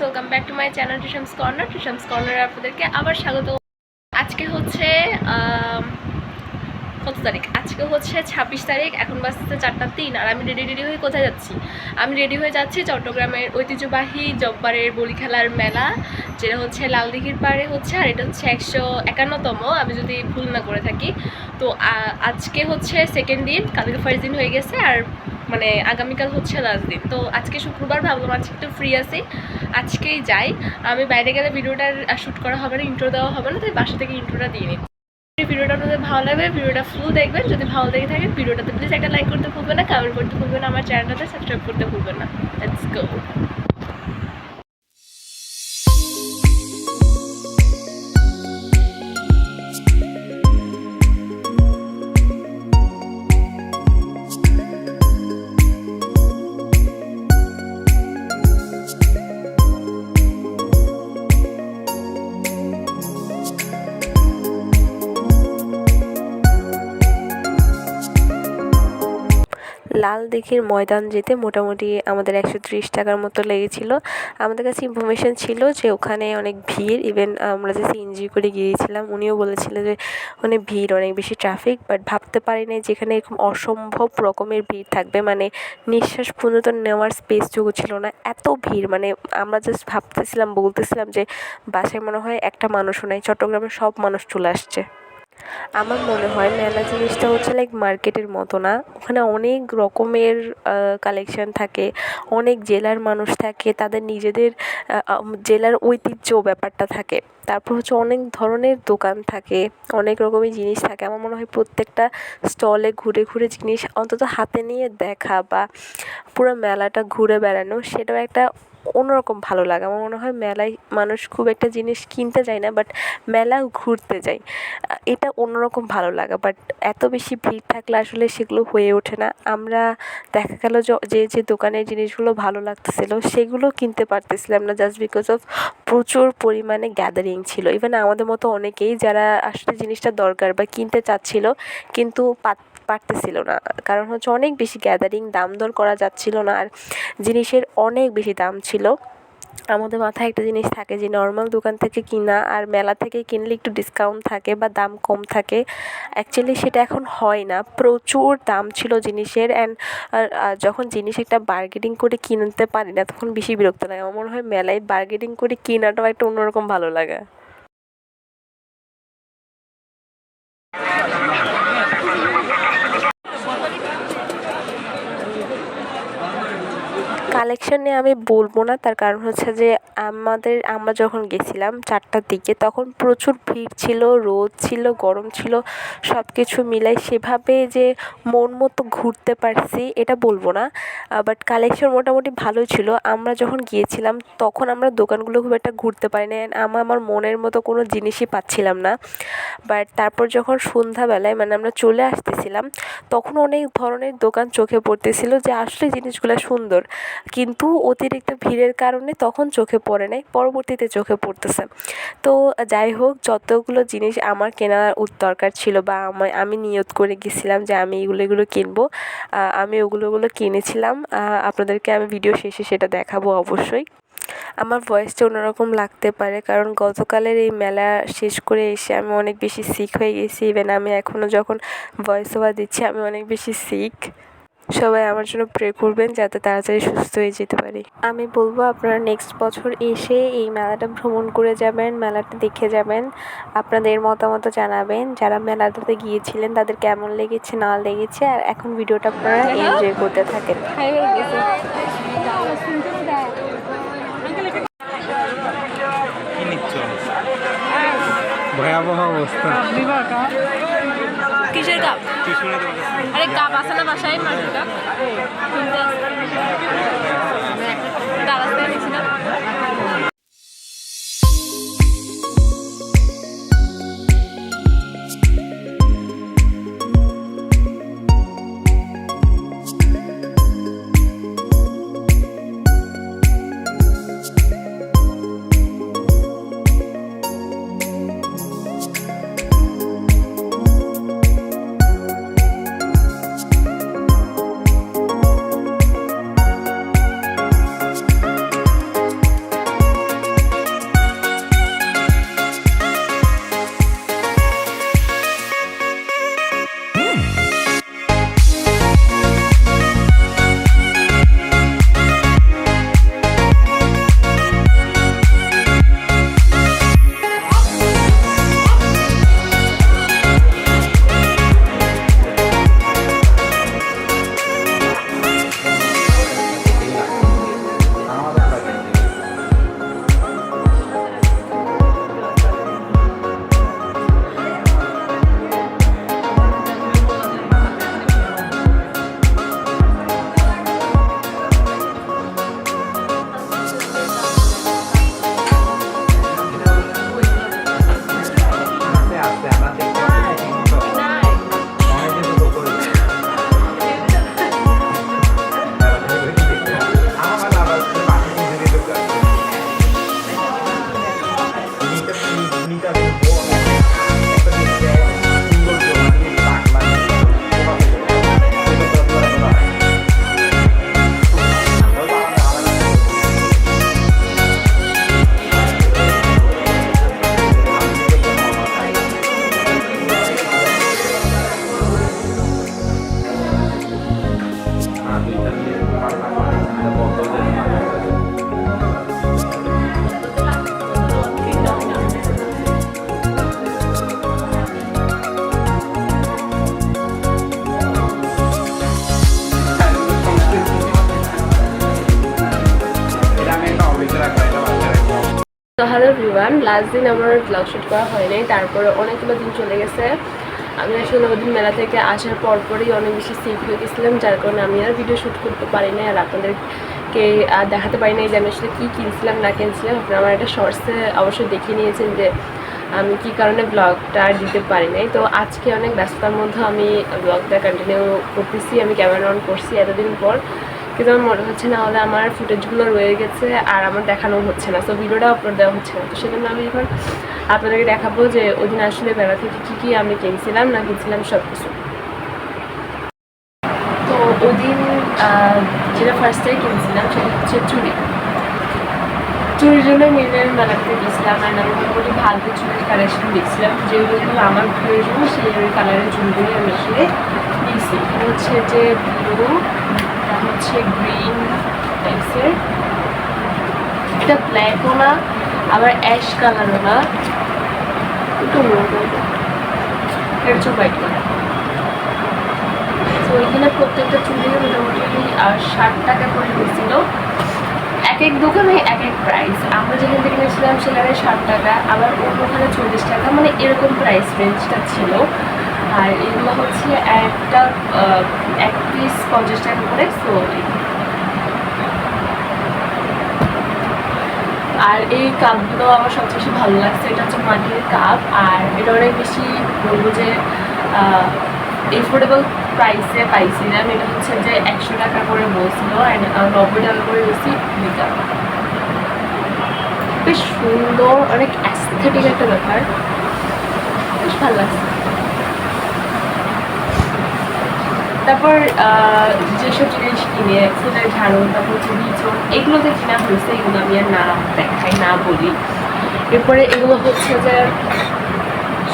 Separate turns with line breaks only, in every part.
Welcome back to my channel Tishams corner Tishams কর্নারে আপনাদেরকে আবার স্বাগত। আজকে হচ্ছে কত তারিখ? আজকে হচ্ছে ছাব্বিশ তারিখ, এখন বাজছে চারটা তিন, আর আমি রেডি রেডি হয়ে কোথায় যাচ্ছি? আমি রেডি হয়ে যাচ্ছি চট্টগ্রামের ঐতিহ্যবাহী জব্বারের বলি খেলার মেলা, যেটা হচ্ছে লালদিঘির পাড়ে হচ্ছে, আর এটা হচ্ছে একশো একান্নতম, আমি যদি ভুল না করে থাকি। তো আজকে হচ্ছে সেকেন্ড দিন, কালকে ফার্স্ট দিন হয়ে গেছে, আর মানে আগামীকাল হচ্ছে লাস্ট দিন তো আজকে শুক্রবার ভাবলাম আজকে একটু ফ্রি আছি, আজকেই যাই। আমি বাইরে গেলে ভিডিওটার শ্যুট করা হবে না ইন্ট্রো দেওয়া হবে না, তাই বাসা থেকে ইন্ট্রোটা দিয়ে নিই ভিডিওটা আপনাদের ভালো লাগবে ভিডিওটা ফুল দেখবেন, যদি ভালো লেগে থাকে ভিডিওটাতে প্লিজ একটা লাইক করতে ভুলবেন না কমেন্ট করতে ভুলবেন না, আমার চ্যানেলটাতে সাবস্ক্রাইব করতে ভুলবেন না। লেটস গো
লাল দিঘির ময়দান যেতে মোটামুটি আমাদের একশো ত্রিশ টাকার মতো লেগেছিল। আমাদের কাছে ইনফরমেশন ছিল যে ওখানে অনেক ভিড় ইভেন আমরা যে সিএনজি করে গিয়েছিলাম, উনিও বলেছিলেন যে ওখানে ভিড়, অনেক বেশি ট্রাফিক বাট ভাবতে পারি নাই যেখানে এরকম অসম্ভব রকমের ভিড় থাকবে। মানে নিঃশ্বাস পর্যন্ত নেওয়ার স্পেসটুকু ছিল না। এত ভিড় মানে আমরা জাস্ট ভাবতেছিলাম, বলতেছিলাম যে বাসায় মনে হয় একটা মানুষও নাই, চট্টগ্রামের সব মানুষ চলে আসছে। আমার মনে হয় মেলা জিনিসটা হচ্ছে লাইক মার্কেটের মতো না। ওখানে অনেক রকমের কালেকশন থাকে, অনেক জেলার মানুষ থাকে, তাদের নিজেদের জেলার ঐতিহ্য ব্যাপারটা থাকে। তারপর হচ্ছে অনেক ধরনের দোকান থাকে, অনেক রকমের জিনিস থাকে। আমার মনে হয় প্রত্যেকটা স্টলে ঘুরে ঘুরে জিনিস অন্তত হাতে নিয়ে দেখা বা পুরো মেলাটা ঘুরে বেড়ানো, সেটাও একটা অন্যরকম ভালো লাগে। আমার মনে হয় মেলায় মানুষ খুব একটা জিনিস কিনতে যায় না বাট মেলা ঘুরতে যায়। এটা অন্যরকম ভালো লাগা বাট এত বেশি ভিড় থাকলে আসলে সেগুলো হয়ে ওঠে না। আমরা দেখা গেল যে যে দোকানের জিনিসগুলো ভালো লাগতেছিল, সেগুলো কিনতে পারতেছিলাম না জাস্ট বিকজ অফ প্রচুর পরিমাণে গ্যাদারিং ছিল। ইভেন আমাদের মতো অনেকেই যারা আসলে জিনিসটা দরকার বা কিনতে চাচ্ছিল কিন্তু পারতেছিল না। কারণ হচ্ছে অনেক বেশি গ্যাদারিং দাম দর করা যাচ্ছিল না। আর জিনিসের অনেক বেশি দাম ছিল। আমাদের মাথায় একটা জিনিস থাকে যে নর্মাল দোকান থেকে কিনা আর মেলা থেকে কিনলে একটু ডিসকাউন্ট থাকে বা দাম কম থাকে। অ্যাকচুয়ালি সেটা এখন হয় না। প্রচুর দাম ছিল জিনিসের অ্যান্ড যখন জিনিস একটা বার্গেনিং করে কিনতে পারি না তখন বেশি বিরক্ত লাগে। আমার মনে হয় মেলায় বার্গেনিং করে কেনাটাও একটা অন্যরকম ভালো লাগে। কালেকশন নিয়ে আমি বলব না। তার কারণ হচ্ছে যে আমাদের, আমরা যখন গেছিলাম চারটার দিকে, তখন প্রচুর ভিড় ছিল, রোদ ছিল, গরম ছিল সব কিছু মিলাই সেভাবে যে মন মতো ঘুরতে পারছি এটা বলব না। বাট কালেকশন মোটামুটি ভালো ছিল। আমরা যখন গিয়েছিলাম, তখন আমরা দোকানগুলো খুব একটা ঘুরতে পারি না আমার আমার মনের মতো কোনো জিনিসই পাচ্ছিলাম না। বাট তারপর যখন সন্ধ্যাবেলায় মানে আমরা চলে আসতেছিলাম, তখন অনেক ধরনের দোকান চোখে পড়তেছিল যে আসলে জিনিসগুলো সুন্দর। কিন্তু অতিরিক্ত ভিড়ের কারণে তখন চোখে পড়ে নাই, পরবর্তীতে চোখে পড়তেছে। তো যাই হোক, যতগুলো জিনিস আমার কেনার দরকার ছিল বা আমার আমি নিয়ত করে গেছিলাম যে আমি এগুলো এগুলো কিনবো আমি ওগুলো ওগুলো কিনেছিলাম আপনাদেরকে আমি ভিডিও শেষে সেটা দেখাবো অবশ্যই। আমার ভয়েসটা অন্যরকম লাগতে পারে, কারণ গতকালের এই মেলা শেষ করে এসে আমি অনেক বেশি সিক হয়ে গেছি ইভেন আমি এখনও যখন ভয়েস ওভার দিচ্ছি, আমি অনেক বেশি সিক সবাই আমার জন্য প্রে করবেন যাতে তাড়াতাড়ি সুস্থ হয়ে যেতে পারি। আমি বলব আপনারা নেক্সট বছর এসে এই মেলাটা ভ্রমণ করে যাবেন মেলাটা দেখে যাবেন আপনাদের মতামত জানাবেন যারা মেলাটাতে গিয়েছিলেন তাদের কেমন লেগেছে না লেগেছে আর এখন ভিডিওটা আপনারা এনজয় করতে থাকেন।
ভয়াবহ অবস্থা।
কিসের কাপ? আরে কাপ আছে না বাসায় মাটির কাপ? কিনতে দাঁড়াতে হ্যালো ভিওয়ান লাস্ট দিন আমার ব্লগ শ্যুট করা হয়নি তারপরে অনেকগুলো দিন চলে গেছে। আমি আসলে ওদিন মেলা থেকে আসার পর পরই অনেক বেশি সিক হয়ে গেছিলাম, যার কারণে আমি আর ভিডিও শ্যুট করতে পারি না আর আপনাদেরকে দেখাতে পারি নাই যে আমি আসলে কী কিনছিলাম, না কিনছিলাম। আপনারা আমার একটা শর্টসে অবশ্যই দেখে নিয়েছেন যে আমি কি কারণে ব্লগটা দিতে পারি নাই। তো আজকে অনেক ব্যস্ততার মধ্যে আমি ব্লগটা কন্টিনিউ করতেছি, আমি ক্যামেরা অন করছি এতদিন পর। কিন্তু আমার মনে হচ্ছে না হলে আমার ফুটেজগুলো রয়ে গেছে আর আমার দেখানো হচ্ছে না। তো ভিডিওটা আপলোড দেওয়া হচ্ছে না। তো সেজন্য আমি এখন আপনাদেরকে দেখাবো যে ওই দিন আসলে বেলা থেকে কী কী আমি কিনছিলাম, না কিনছিলাম সব কিছু তো ওই দিন যেটা ফার্স্টে কিনছিলাম সেটা হচ্ছে চুড়ি। চুরির জন্য মিলের মেলাতে গেছিলাম আর আমি মোটামুটি ভালো চুরির কালেকশন দেখছিলাম। যেগুলো আমার প্রয়োজন সেই কালারের চুড়িগুলি আমি আসলে নিয়েছি হচ্ছে যে ব্লু হচ্ছে গ্রিন টাইপসের এটা ব্ল্যাকও না, আবার অ্যাশ কালারও না। একটু এটা হচ্ছে হোয়াইট কালার তো এখানে প্রত্যেকটা চুড়ি মোটামুটি ষাট টাকা করে নিয়েছিল এক এক দোকানে এক এক প্রাইস আমরা যেখান থেকে নিয়েছিলাম সেখানে ষাট টাকা, আবার অন্য ওখানে চল্লিশ টাকা মানে এরকম প্রাইস রেঞ্জটা ছিল। আর এগুলো হচ্ছে একটা এক পিস পঞ্চাশ টাকা করে সো আর এই কাপগুলো আমার সবচেয়ে বেশি ভালো লাগছে, এটা হচ্ছে মাটির কাপ। আর এটা অনেক বেশি বলব যে এফোর্ডেবল প্রাইসে পাইছিলাম এটা হচ্ছে যে একশো টাকা করে বলছিল অ্যান্ড নব্বই টাকা করে বেশি দিতাম বেশ সুন্দর, অনেক অ্যাস্থেটিক একটা ব্যাপার। বেশ ভালো লাগছে। তারপর যেসব জিনিস কিনে ফুলের ঝাড়ু, তারপর বিচন এগুলোতে কিনা হয়েছে, এগুলো আমি আর না দেখাই, না বলি। এরপরে এগুলো হচ্ছে যে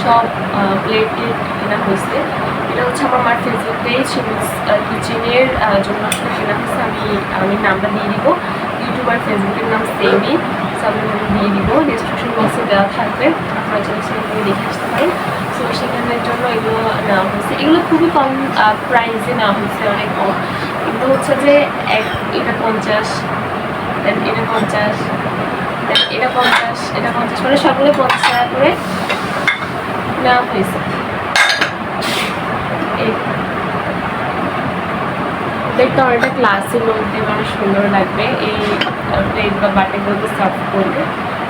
সব প্লেট কেনা হয়েছে। এটা হচ্ছে আমার মার ফেসবুক পেজ কিচেনের জন্য আসলে কেনা হয়েছে, আমি আমি নামটা দিয়ে দিব। ইউটিউব আর ফেসবুকের নাম সেমই সো আমি নামটা দিয়ে দিব ডিসক্রিপশন বক্সে দেওয়া থাকবে আপনারা চাইলে সেখান দেখে আসতে পারেন। সো সেখানের জন্য এগুলো নেওয়া হয়েছে। এগুলো খুবই কম প্রাইসে নেওয়া হয়েছে অনেক কম। কিন্তু হচ্ছে যে এক, এটা পঞ্চাশ দেন এটা পঞ্চাশ দেন এটা পঞ্চাশ এটা পঞ্চাশ মানে সবগুলো পঞ্চাশ টাকা করে নেওয়া হয়েছে। এই। দেখতে অনেকটা ক্লাসের মধ্যে অনেক সুন্দর লাগবে। এই প্লেট বা বাটিগুলোতে সার্ভ করবে।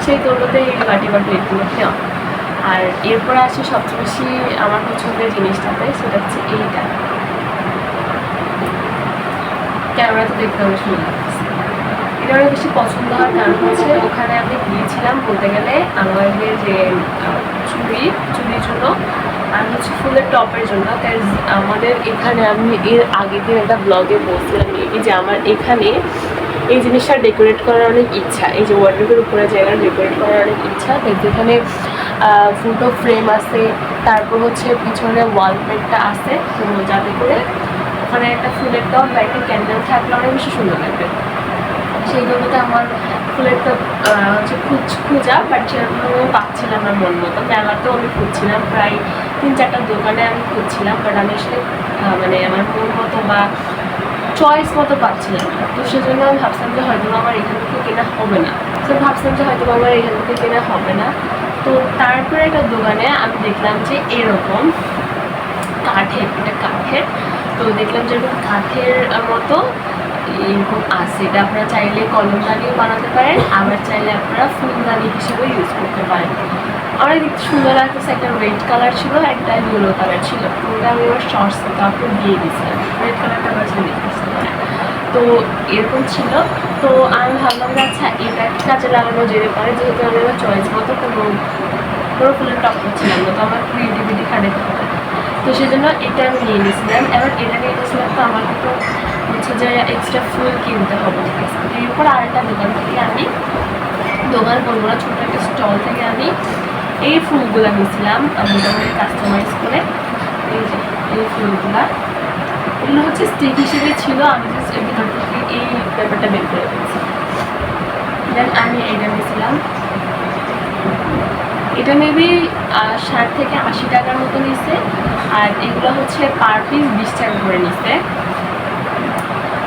সেই তুলনাতে এই বাটি বা প্লেটগুলো নেওয়া। আর এরপরে আসে সবচেয়ে বেশি আমার পছন্দের জিনিসটাতে, সেটা হচ্ছে এইটা। ক্যামেরাতে দেখতে অনেক সুন্দর লাগছে এটা অনেক বেশি পছন্দ হওয়ার কারণ হচ্ছে ওখানে আমি গিয়েছিলাম বলতে গেলে আমাদের যে চুড়ি, চুড়ির জন্য। আর হচ্ছে ফুলের টপের জন্য আমাদের এখানে আমি এর আগের দিন একটা ব্লগে বলছিলাম এই যে আমার এখানে এই জিনিসটা ডেকোরেট করার অনেক ইচ্ছা, এই যে ওয়ার্ড্রোবের উপরে জায়গা ডেকোরেট করার অনেক ইচ্ছা যেখানে ফটো ফ্রেম আছে, তারপর হচ্ছে পিছনে ওয়ালপেটটা আছে যাতে করে ওখানে একটা ফুলের টপ বা একটা ক্যান্ডেল থাকলে অনেক বেশি সুন্দর লাগবে। সেইগুলোতে আমার ফুলের টপ হচ্ছে খুঁজ খুঁজা বাট সেরকম পাচ্ছিলাম না মন মতো। মেলাতেও আমি খুঁজছিলাম, প্রায় তিন চারটা দোকানে আমি খুঁজছিলাম বাট আমি আসলে মানে আমার মন মতো বা চয়েস মতো পাচ্ছিলাম তো সেজন্য আমি ভাবছিলাম যে হয়তো আমার এখান থেকে কেনা হবে না। তো ভাবছিলাম যে হয়তো আমার এখান থেকে কেনা হবে না। তো তারপরে একটা দোকানে আমি দেখলাম যে এরকম কাঠের, এটা কাঠের। তো দেখলাম যে এরকম কাঠের মতো এরকম আছে। এটা আপনারা চাইলে কলমদানিও বানাতে পারেন, আবার চাইলে আপনারা ফুলদানি হিসেবে ইউজ করতে পারেন। অনেক দেখতে সুন্দর লাগতেছে একটা রেড কালার ছিল একটা ইয়েলো কালার ছিল। ওটা আমি আমার শর্টস কাপড় দিয়ে দিয়েছিলাম। রেড কালারটা আমার ছেলে তো এরকম ছিল। তো আমি ভাবলাম যে আচ্ছা এটা কাজে লাগানো যেতে পারে, যেহেতু আমি আমার চয়েস মতো কোনো কোনো ফুলের টপ করছিলাম না, তো আমার ক্রিয়েটিভিটি খাটাতে হবে। তো সেই জন্য এটা আমি নিয়ে নিয়েছিলাম। এবার এটা নিয়ে নিয়েছিলাম তো আমাকে তো হচ্ছে যে এক্সট্রা ফুল কিনতে হবে, ঠিক আছে। এরপর আরেকটা দোকান থেকে আমি, দোকান করব না, ছোটো একটা স্টল থেকে আমি এই ফুলগুলো নিয়েছিলাম মোটামুটি কাস্টমাইজ করে। এই যে, এই ফুলগুলা। এগুলো হচ্ছে স্টিক হিসেবে ছিল, আমি জাস্ট এর ভিতর থেকে এই পেপারটা বের করে ফেলছি দেন আমি এটা নিয়েছিলাম। এটা মেবি ষাট থেকে আশি টাকার মতো নিচ্ছে আর এগুলো হচ্ছে পার পিস বিশ টাকা করে নিচ্ছে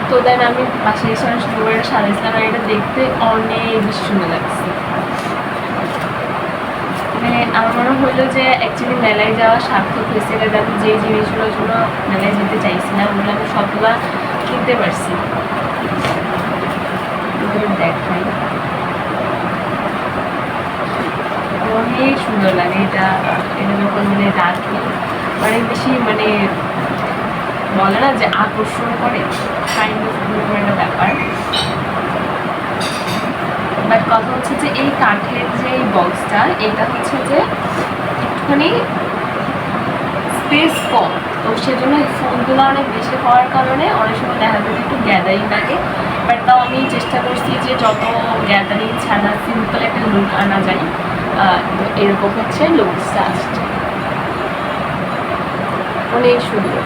তো দেন আমি বাসায় এসে অনেক সুন্দর করে সাজাইছিলাম আর এটা দেখতে অনেক বেশি সুন্দর লাগছে। আমার মনে হলো যে অ্যাকচুয়ালি মেলায় যাওয়া সার্থক হয়েছে কারণ যে জিনিসগুলোর জন্য মেলায় যেতে চাইছিলাম ওগুলো আমি সবগুলো কিনতে পারছি। দেখাই। অনেক সুন্দর লাগে এটা এটা যখন মানে রাখি, অনেক বেশি মানে বলে না যে আকর্ষণ করে কাইন্ড অফ একটা ব্যাপার। বাট কথা হচ্ছে যে এই কাঠের যে এই বক্সটা এটা হচ্ছে যে একটুখানি স্পেস কম। তো সেজন্য এই ফুলগুলো অনেক বেশি হওয়ার কারণে অনেক সময় দেখা যায় একটু গ্যাদারিং লাগে। বাট তাও আমি চেষ্টা করছি যে যত গ্যাদারিং ছাড়া সিম্পল একটা লুক আনা যায় এরকম হচ্ছে লুকসটা আসছে। অনেক সুন্দর।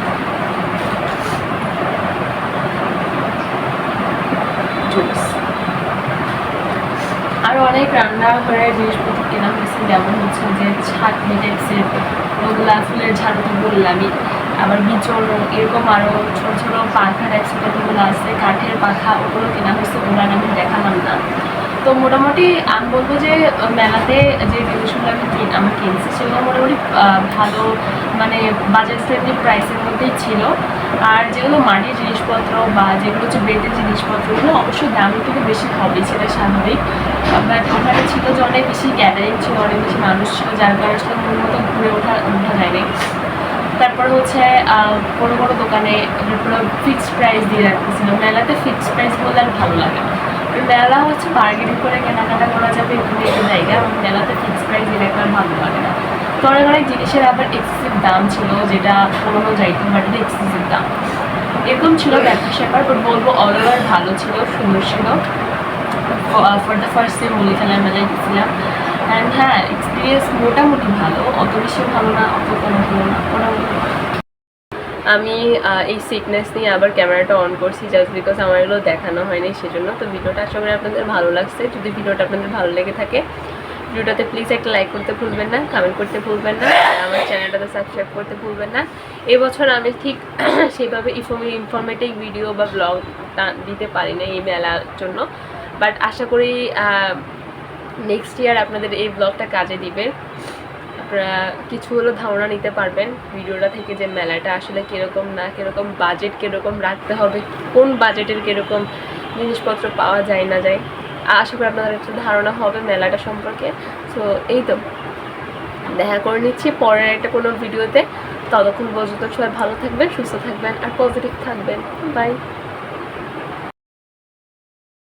আরও অনেক রান্নাঘরের জিনিসপত্র কেনা হয়েছে, যেমন হচ্ছে যে ছাদ মেটেক্সের ওগুলা ফুলের ঝাড়ু তো বললামই। আবার বিচর, এরকম আরও ছোটো ছোটো পাখা টাইপসের কতগুলো আছে, কাঠের পাখা ওগুলো কেনা হয়েছে, ওগুলো আমি দেখালাম না। তো মোটামুটি আমি বলব যে, মেলাতে যে জিনিসগুলো আমি কিন, আমি কিনছি সেগুলো মোটামুটি ভালো মানে বাজেট ফ্রেন্ডলি প্রাইসের মধ্যেই ছিল। আর যেগুলো মাটির জিনিসপত্র বা যেগুলো হচ্ছে বেতের জিনিসপত্র ওগুলো অবশ্যই দাম একটু বেশি হবে, সেটা স্বাভাবিক। বাট ওখানে ছিল যে অনেক বেশি গ্যাদারিং ছিল, অনেক বেশি মানুষ ছিল, যার কারণে আসলে মন মতো ঘুরে ওঠা ওঠা যায়নি। তারপর হচ্ছে কোনো কোনো দোকানে পুরো ফিক্সড প্রাইস দিয়ে রাখতেছিল মেলাতে ফিক্সড প্রাইস বললে আর ভালো লাগে না। মেলা হচ্ছে বার্গেনিং করে কেনাকাটা করা যাবে, এখানে একটা জায়গা। মেলাতে ফিক্সড প্রাইস আর ভালো লাগে না। তো অনেক অনেক জিনিসের আবার এক্সেসিভ দাম ছিল, যেটা পুরোনো যাইতে পারে এক্সেসিভ দাম। এরকম ছিল ব্যাপার স্যাপার বাট বলব অল ওভার ভালো ছিল, সুন্দর ছিল। ফর দ্য ফার্স্ট টাইম মুলি খেলার মেলায় গেছিলাম। অ্যান্ড হ্যাঁ এক্সপিরিয়েন্স মোটামুটি ভালো, অত বেশি ভালো না, অত কম ভালো না, মোটামুটি। আমি এই সিকনেস নিয়ে আবার ক্যামেরাটা অন করছি জাস্ট বিকজ আমার এগুলো দেখানো হয়নি, সেজন্য। তো ভিডিওটা আশা করি আপনাদের ভালো লাগছে। যদি ভিডিওটা আপনাদের ভালো লেগে থাকে, ভিডিওটাতে প্লিজ একটা লাইক করতে ভুলবেন না কমেন্ট করতে ভুলবেন না, আর আমার চ্যানেলটাতে সাবস্ক্রাইব করতে ভুলবেন না। এবছর আমি ঠিক সেইভাবে ইনফরমেটিভ ভিডিও বা ব্লগ দিতে পারি না এই মেলার জন্য। বাট আশা করি নেক্সট ইয়ার আপনাদের এই ব্লগটা কাজে দিবে। আপনারা কিছু হলো ধারণা নিতে পারবেন ভিডিওটা থেকে যে মেলাটা আসলে কীরকম না কীরকম বাজেট কীরকম, রাখতে হবে, কোন বাজেটের কীরকম জিনিসপত্র পাওয়া যায় না যায়। আশা করি আপনাদের একটা ধারণা হবে মেলাটা সম্পর্কে। সো এই তো, দেখা করে নিচ্ছি পরের একটা কোনো ভিডিওতে। ততক্ষণ পর্যন্ত সবাই ভালো থাকবেন, সুস্থ থাকবেন আর পজিটিভ থাকবেন। বাই